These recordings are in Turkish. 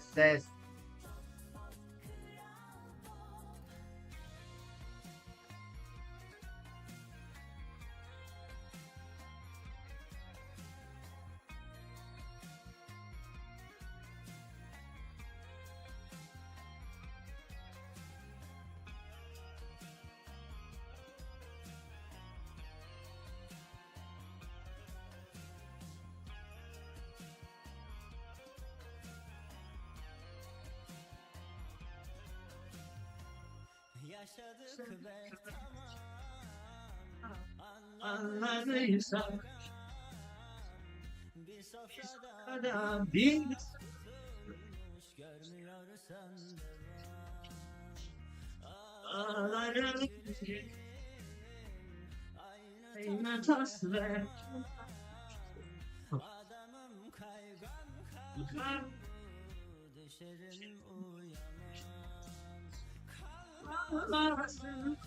says Yaşadık ve tamam Anladıysan Bir sofrada bir görmüyorsan ağlarım Aynı Eymen tasver adamım kaygan kalbim Düşerim uyanmam Ağlasın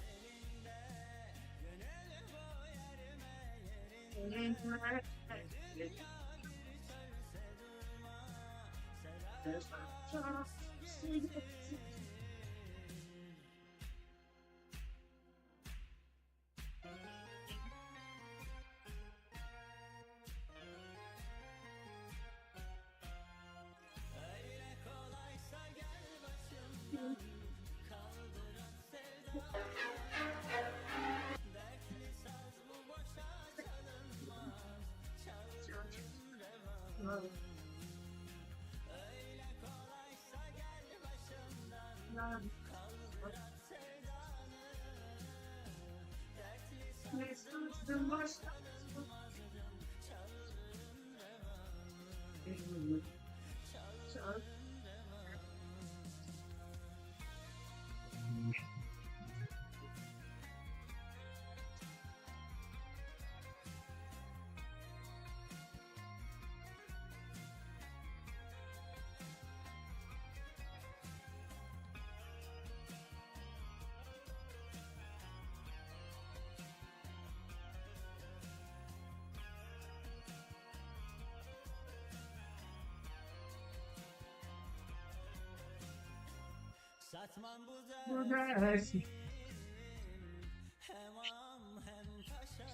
başımdan Kaldıran sevdanı Dertli Satmam bu dersi Hem am hem paşa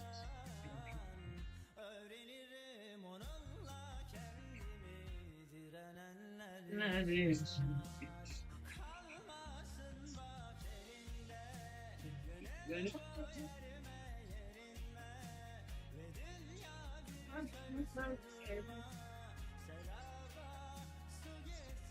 Öğrenirim onunla kendimi. Direnenler neredesin? Kalmasın bak elinde. Gönül Yerime yerinme Ve dünya seraba su getir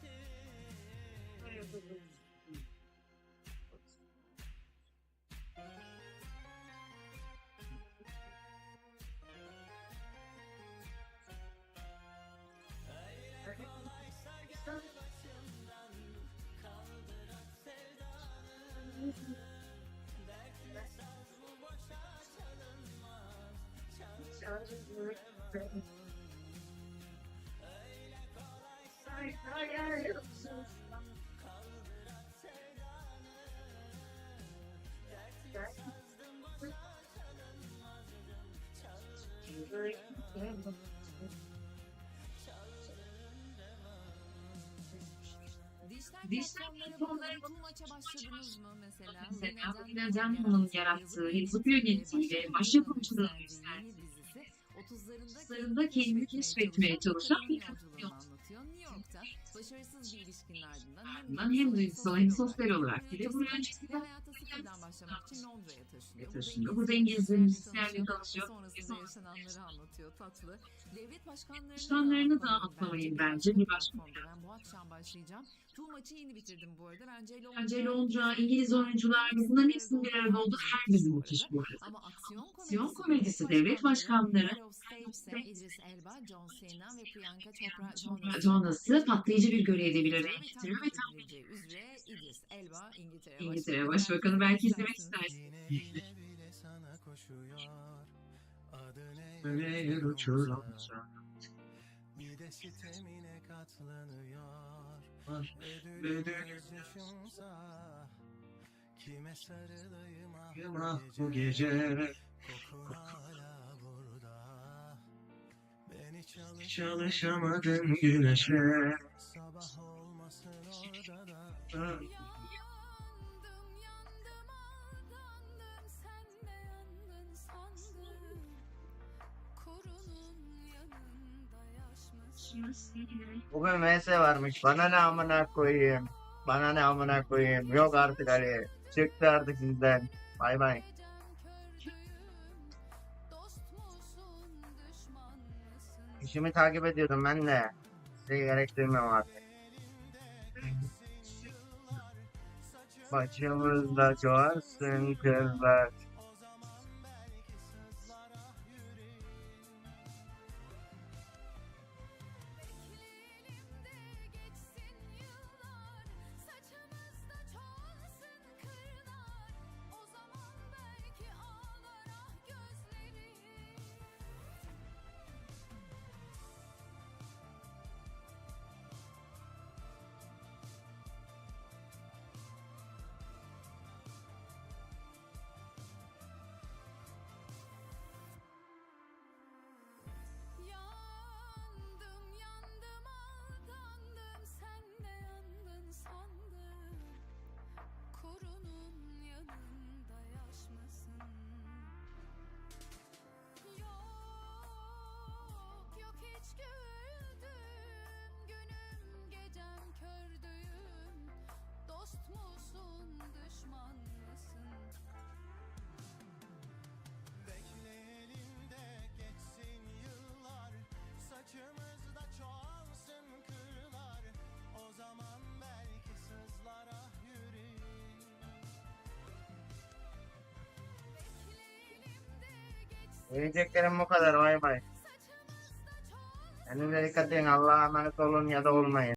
Dijital platformlara bu maça başladınız mı mesela? Mesela Bu neden bunun yarattığı, yapıp yönettiği ve baş yapımcılığını gösterdiği gösterdiği dizisi 30'larında Sırında kendini keşfetmeye çalışan bir kadın anlatıyor. New York'ta başarısız bir ilişkinin ardından Ardından hem duygusal hem sosyal olarak bir de buraya öncesinde hayata sıfırdan başlamak için Londra'ya taşınıyor. taşınıyor. Burada İngilizce müzisyenle tanışıyor. Sonrasında yaşananları anlatıyor tatlı. Devlet başkanlarını, da atlamayın bence bir başka. Ben bu akşam başlayacağım. Tu maçı yeni bitirdim bu arada. Bence Londra, Bence Londra, İngiliz oyuncular bunların hepsinin bir arada olduğu her dizi müthiş bu arada. Ama aksiyon komedisi, Aksiyon komedisi, devlet başkanları, İdris Elba, John Cena ve Priyanka Chopra Jonas. Jonas'ı patlayıcı bir görevde bir araya getiriyor ve tam Bildiği üzere İdris Elba İngiltere, İngiltere Başbakanı belki izlemek istersin. Yine bile bile sana koşuyor Adı ne Öyle uçuramsa, uçuramsa. Bir de sitemine katlanıyor Var. Kime sarılayım ah bu bu gece? Kokun hala burada. Beni çalış Çalışamadım güneşe. Sabah olmadan Ha. Yandım Bugün MS varmış. Bana ne amına koyayım. Bana ne amına koyayım. Yok artık Ali. Çıktı artık sizden. Bay bay. İşimi takip ediyordum ben de. Size gerek duymuyorum artık. Başımızda çoğalsın kızlar. Diyeceklerim bu kadar. Bay bay. Kendinize dikkat edin. Allah'a emanet olun ya da olmayın.